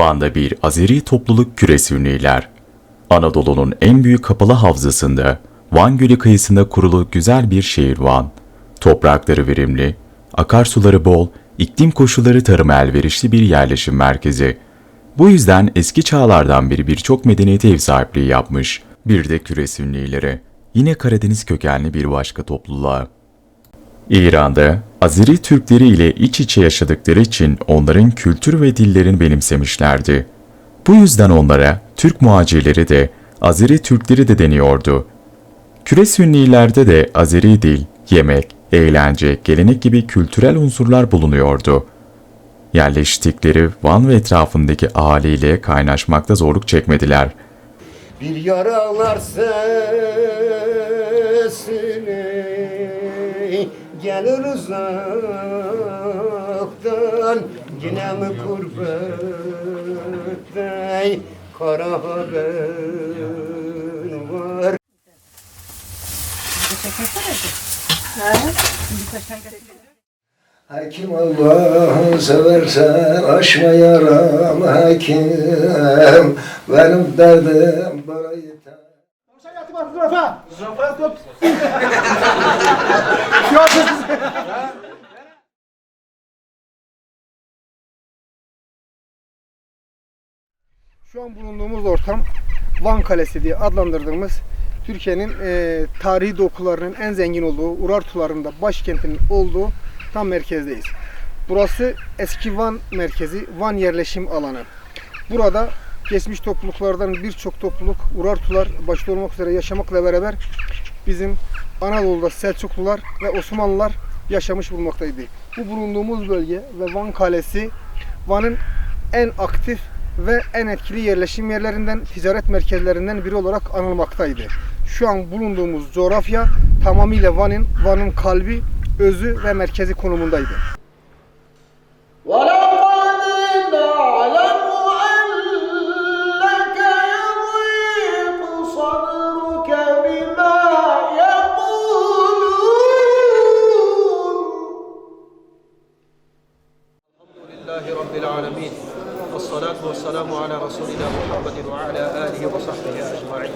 Van'da bir Azeri topluluk küre ünlüler. Anadolu'nun en büyük kapalı havzasında, Van Gölü kıyısında kurulu güzel bir şehir Van. Toprakları verimli, akarsuları bol, iklim koşulları tarıma elverişli bir yerleşim merkezi. Bu yüzden eski çağlardan beri birçok medeniyete ev sahipliği yapmış. Bir de küre sünnileri. Yine Karadeniz kökenli bir başka topluluğa. İran'da Azeri Türkleri ile iç içe yaşadıkları için onların kültür ve dillerini benimsemişlerdi. Bu yüzden onlara Türk muhacirleri de Azeri Türkleri de deniyordu. Küre Sünnilerde de Azeri dil, yemek, eğlence, gelenek gibi kültürel unsurlar bulunuyordu. Yerleştikleri Van ve etrafındaki ahaliyle kaynaşmakta zorluk çekmediler. Bir yaralar sesini Gelir uzaktan. Yine mi gurbette Kara haberin var Hakim Allah'ı seversen aşma yaram hakim Benim derdim bana var zürafa. Zürafa tut. Şu an bulunduğumuz ortam Van Kalesi diye adlandırdığımız Türkiye'nin e, tarihi dokularının en zengin olduğu, Urartuların da başkentinin olduğu tam merkezdeyiz. Burası eski Van merkezi, Van yerleşim alanı. Burada geçmiş topluluklardan birçok topluluk Urartular başta olmak üzere yaşamakla beraber bizim Anadolu'da Selçuklular ve Osmanlılar yaşamış bulmaktaydı. Bu bulunduğumuz bölge ve Van Kalesi Van'ın en aktif ve en etkili yerleşim yerlerinden, ticaret merkezlerinden biri olarak anılmaktaydı. Şu an bulunduğumuz coğrafya tamamıyla Van'ın Van'ın kalbi, özü ve merkezi konumundaydı. Valla! على رسولنا محمد وعلى آله وصحبه أجمعين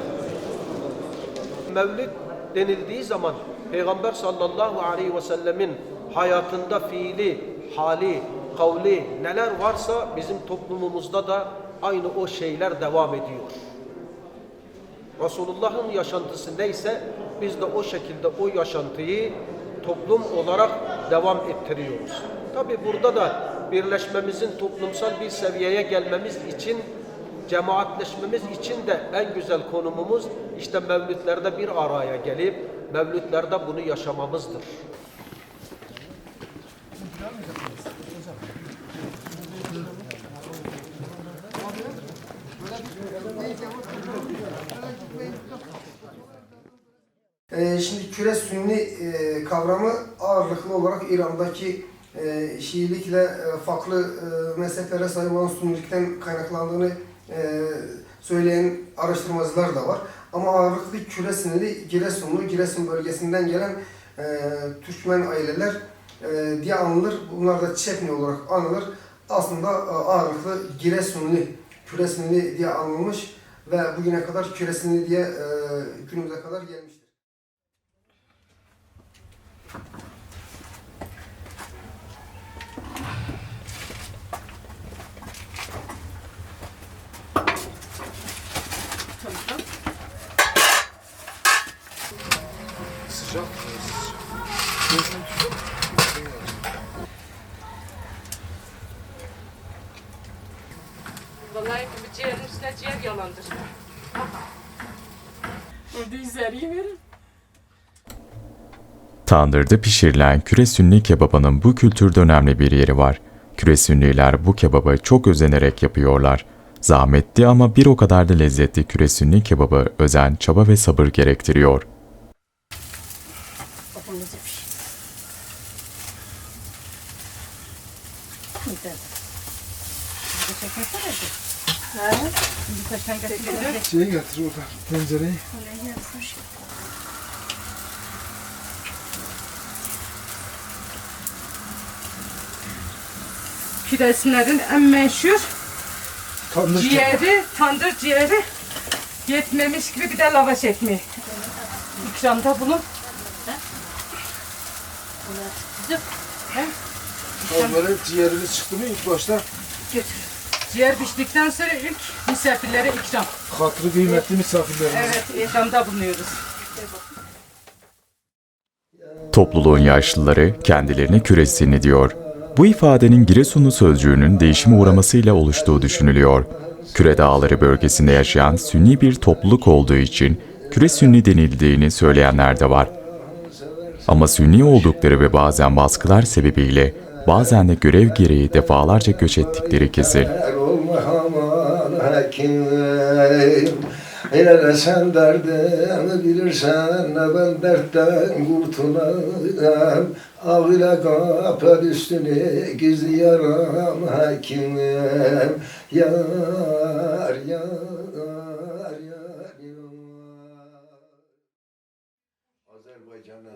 Mevlid denildiği zaman Peygamber sallallahu aleyhi ve sellemin hayatında fiili, hali, kavli neler varsa bizim toplumumuzda da aynı o şeyler devam ediyor. Resulullah'ın yaşantısı neyse biz de o şekilde o yaşantıyı toplum olarak devam ettiriyoruz. Tabi burada da birleşmemizin toplumsal bir seviyeye gelmemiz için cemaatleşmemiz için de en güzel konumumuz işte mevlütlerde bir araya gelip mevlütlerde bunu yaşamamızdır. Ee, şimdi küre sünni e, kavramı ağırlıklı olarak İran'daki e, Şiilikle e, farklı e, mezheplere sahip olan sünnilikten kaynaklandığını e, söyleyen araştırmacılar da var. Ama ağırlıklı küre sünni Giresunlu, Giresun bölgesinden gelen e, Türkmen aileler e, diye anılır. Bunlar da Çepni olarak anılır. Aslında e, ağırlıklı Giresunli, küre sünni diye anılmış ve bugüne kadar küre sünni diye e, günümüze kadar gelmiştir. Vallahi bu ciğerin üstüne ciğer yalandır. Burada üzeri verin. Tandırda pişirilen küre sünni kebabının bu kültürde önemli bir yeri var. Küre sünniler bu kebabı çok özenerek yapıyorlar. Zahmetli ama bir o kadar da lezzetli küre sünni kebabı özen, çaba ve sabır gerektiriyor. Şeyi getir orada tencereyi. Küresinlerin en meşhur Tandır Ciğeri, tandır ciğeri yetmemiş gibi bir de lavaş ekmeği. İkramda bulun. Böyle ciğeriniz çıktı mı ilk başta? Götür. Ciğer piştikten sonra ilk misafirlere ikram. Hatırı kıymetli misafirlerimiz. Evet, ikramda bulunuyoruz. Topluluğun yaşlıları kendilerine küresini diyor. Bu ifadenin Giresunlu sözcüğünün değişime uğramasıyla oluştuğu düşünülüyor. Küre Dağları bölgesinde yaşayan Sünni bir topluluk olduğu için Küre Sünni denildiğini söyleyenler de var. Ama Sünni oldukları ve bazen baskılar sebebiyle bazen de görev gereği defalarca göç ettikleri kesin. Hele sen derdini bilirsen ben dertten kurtulam Av ile kapat üstüne gizli yaram hakim Yar yar yar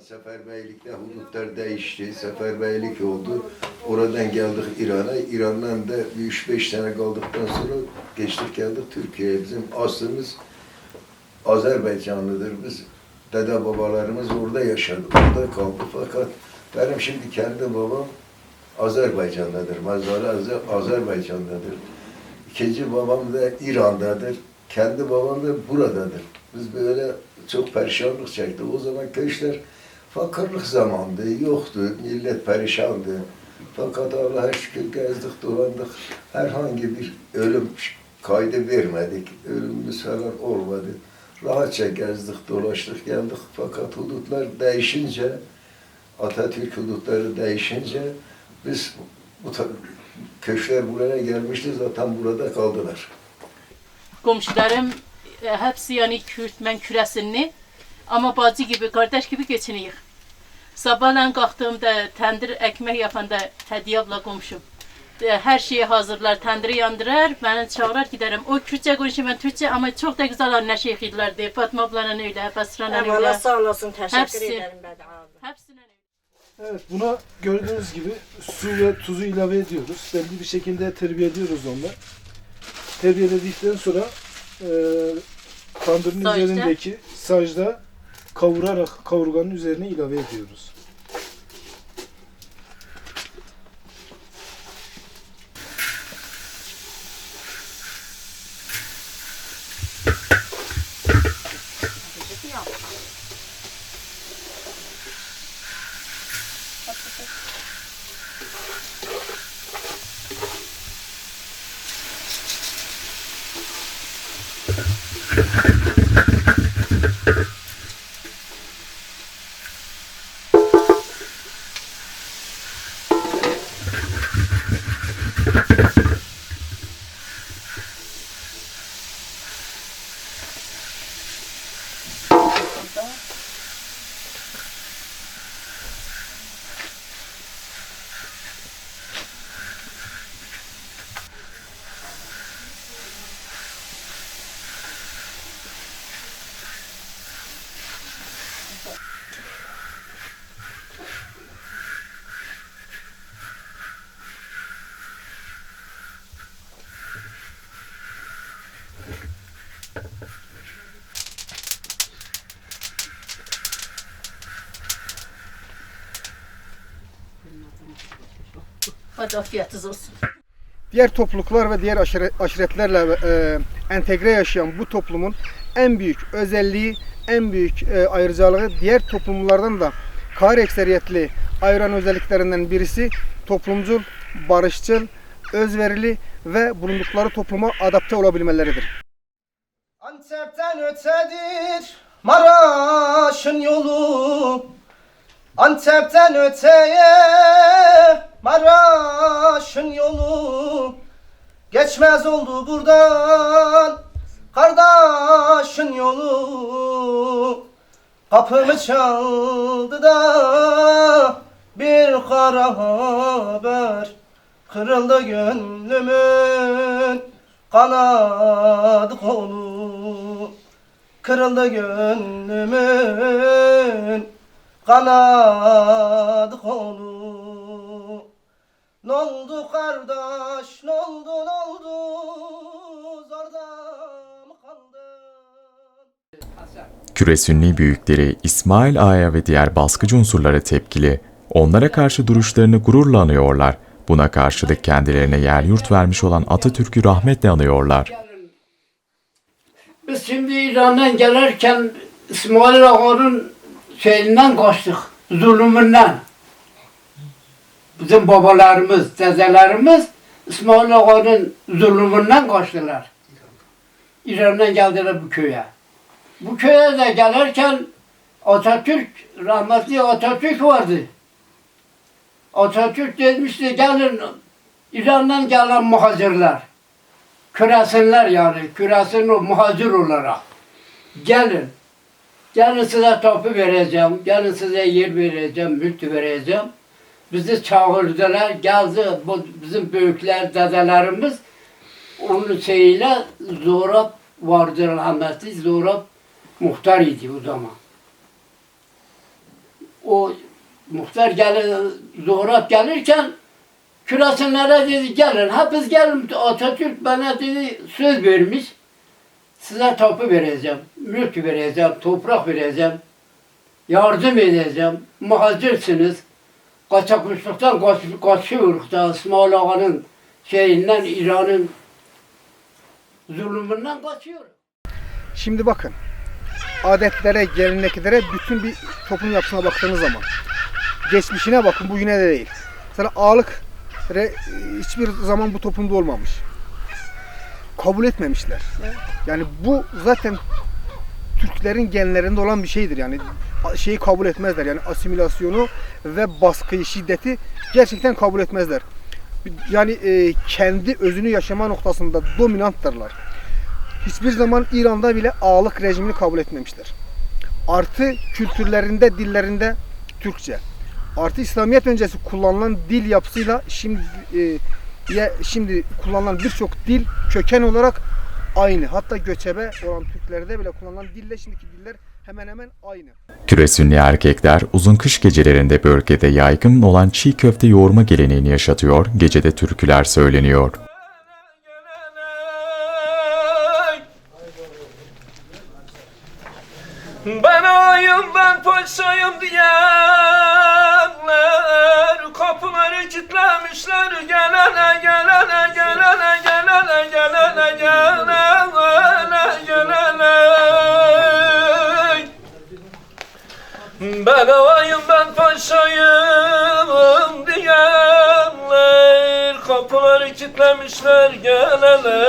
Azerbaycan'dan seferberlikte hudutlar değişti. Seferberlik oldu. Oradan geldik İran'a. İran'dan da bir 3-5 sene kaldıktan sonra geçtik geldik Türkiye'ye. Bizim aslımız Azerbaycanlıdır. Biz dede babalarımız orada yaşadı. Orada kaldı fakat benim şimdi kendi babam Azerbaycan'dadır. Mezarı Azer- Azerbaycan'dadır. İkinci babam da İran'dadır. Kendi babam da buradadır. Biz böyle çok perişanlık çektik. O zaman köşkler fakirlik zamandı, yoktu, millet perişandı. Fakat Allah'a şükür gezdik, dolandık. Herhangi bir ölüm kaydı vermedik. Ölümümüz falan olmadı. Rahatça gezdik, dolaştık, geldik. Fakat hudutlar değişince, Atatürk hudutları değişince biz bu köşkler buraya gelmişti zaten burada kaldılar. Komşularım e, hepsi yani Kürt, ben küresinli. Ama bacı gibi, kardeş gibi geçiniyor. Sabahleyin kalktığımda tendir ekmek yapan da Hediye abla komşum. E, Her şeyi hazırlar, tendiri yandırır, beni çağırır giderim. O Kürtçe konuşuyor, ben Türkçe ama çok da güzel anlaşıyorlardı. Fatma ablanın öyle, Basra'nın öyle. Eyvallah sağ olasın. Teşekkür Hepsi. ederim ben. Evet buna gördüğünüz gibi su ve tuzu ilave ediyoruz. Belli bir şekilde terbiye ediyoruz onları. Terbiyeledikten sonra e, tandırın Sacda. üzerindeki sacda kavurarak kavurganın üzerine ilave ediyoruz. Hadi afiyetiniz olsun. Diğer topluluklar ve diğer aşire- aşiretlerle e, entegre yaşayan bu toplumun en büyük özelliği, en büyük e, ayrıcalığı diğer toplumlardan da kar ekseriyetli ayıran özelliklerinden birisi toplumcul, barışçıl, özverili ve bulundukları topluma adapte olabilmeleridir. Antep'ten ötedir Maraş'ın yolu Antep'ten öteye Maraş'ın yolu Geçmez oldu buradan. Kardeşin yolu Kapımı çaldı da Bir kara haber Kırıldı gönlümün Kanadı kolu. Kırıldı gönlümün Kanadı kolu ne kardeş, ne oldu, zorda mı kaldın? Küre büyükleri İsmail Ağa'ya ve diğer baskıcı unsurlara tepkili, onlara karşı duruşlarını gururla anıyorlar. Buna karşılık kendilerine yer yurt vermiş olan Atatürk'ü rahmetle anıyorlar. Biz şimdi İran'dan gelirken İsmail Ağa'nın şeyinden kaçtık, zulümünden. Bizim babalarımız, dedelerimiz İsmail Ağa'nın zulmünden kaçtılar. İran'dan geldiler bu köye. Bu köye de gelirken Atatürk, rahmetli Atatürk vardı. Atatürk demişti gelin İran'dan gelen muhacirler küresinler yani, küresin o muhacir olarak. Gelin, gelin size topu vereceğim, gelin size yer vereceğim, mülk vereceğim. Bizi çağırdılar, geldi bu bizim büyükler, dedelerimiz onun şeyiyle Zorap vardı rahmetli, Zorap muhtar idi o zaman. O muhtar gelir, Zorap gelirken Kürasinlere dedi gelin, hepiniz gelin Atatürk bana dedi söz vermiş. Size tapu vereceğim, mülk vereceğim, toprak vereceğim, yardım edeceğim, muhacirsiniz. Kaçakmışlıktan kaç, kaçıyoruz da İsmail Ağa'nın şeyinden, İran'ın zulmünden kaçıyoruz. Şimdi bakın. Adetlere, geleneklere, bütün bir toplum yapısına baktığınız zaman geçmişine bakın bugüne de değil. Mesela ağalık hiçbir zaman bu toplumda olmamış. Kabul etmemişler. Yani bu zaten Türklerin genlerinde olan bir şeydir. Yani şeyi kabul etmezler. Yani asimilasyonu ve baskıyı, şiddeti gerçekten kabul etmezler. Yani e, kendi özünü yaşama noktasında dominanttırlar. Hiçbir zaman İran'da bile ağalık rejimini kabul etmemişler. Artı kültürlerinde, dillerinde Türkçe. Artı İslamiyet öncesi kullanılan dil yapısıyla şimdi e, ya şimdi kullanılan birçok dil köken olarak aynı. Hatta göçebe olan Türklerde bile kullanılan dille şimdiki diller hemen hemen aynı. Sünni erkekler uzun kış gecelerinde bölgede yaygın olan çiğ köfte yoğurma geleneğini yaşatıyor, gecede türküler söyleniyor. Ben ayım ben paşayım diyenler Kapıları kilitlemişler gelene gelene gelene gelene gelene Ben ayım ben paşayım diyenler Kapıları kilitlemişler gelene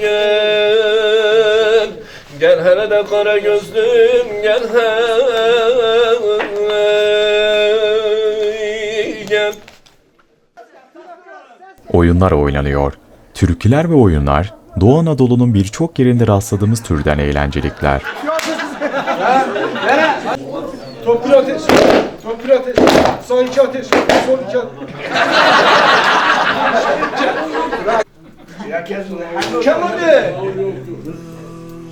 gel Gel hele de kara gözlüm gel hele gel Oyunlar oynanıyor. Türküler ve oyunlar Doğu Anadolu'nun birçok yerinde rastladığımız türden eğlencelikler. Top bir ateş. Top bir ateş. Sağ iki ateş. Sol iki ateş. Kim vurdu?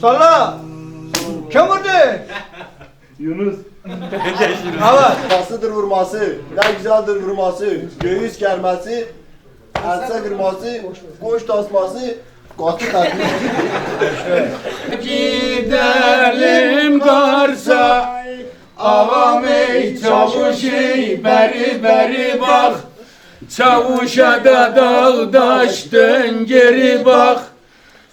Salla. Kim vurdu? Yunus. Evet. Vurmasıdır vurması, ne güzeldir vurması, göğüs germesi, ense kırması, koş tasması, katı tatlı. Gidelim Kars'a Ağam ey çavuş ey beri beri bak. Çavuşa da dağdaş dön geri bak.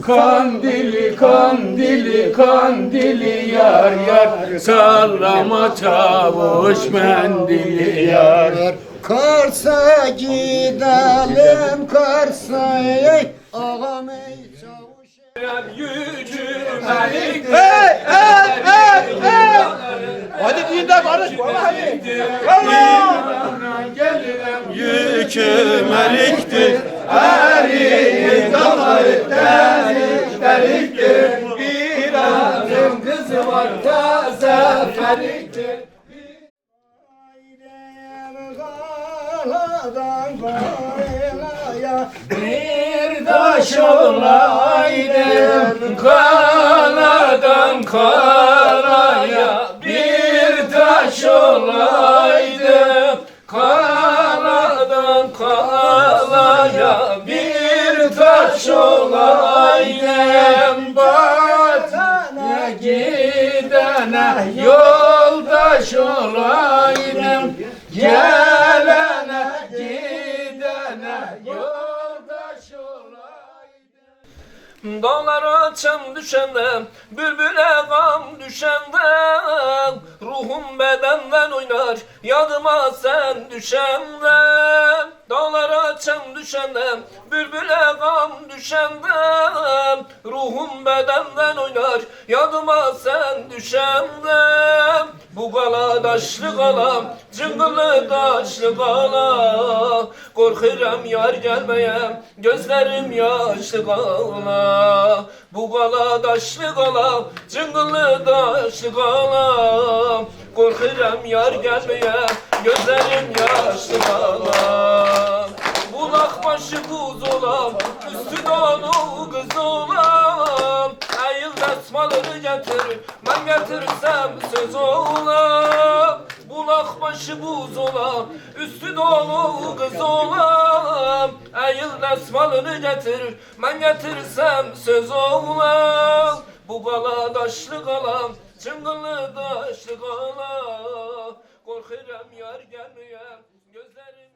Kandili kandili kandili yar yar. Sallama çavuş mendili yar Kars'a gidelim Kars'a ey ağam ey çavuş. Hey hey hey hey! Hadi deyin de barış vallahi Yüküm eliktir Erik damarı delik deliktir İran'ın kızı var taze feriktir Bir taş olaydım kanadan karaya Bir taş olaydım. Kanadan karaya Bir taş olaydım Dağlara çam düşende, bülbüle gam düşende. Ruhum bedenden oynar, yadıma sen düşende. Dağlara çam düşende, bülbüle gam düşende Ruhum bedenden oynar, yadıma sen düşende Bu gala daşlı gala, cıngılı daşlı gala. Korkuram yar gelmeye, gözlerim yaşlı gala. Bu gala daşlı gala, cıngılı daşlı gala. Korkuram yar gelmeye, gözlerim yaşlı gala Bulak başı buz olam, üstü dolu kız olam. Eğil desmaları getir, ben getirsem söz olam. Bulak başı buz olam, üstü dolu kız olam. Eğil desmalını getir, ben getirsem söz olam. Bu gala daşlı galam, çıngılı daşlı gala Korkuram yar gelmeye, gözlerim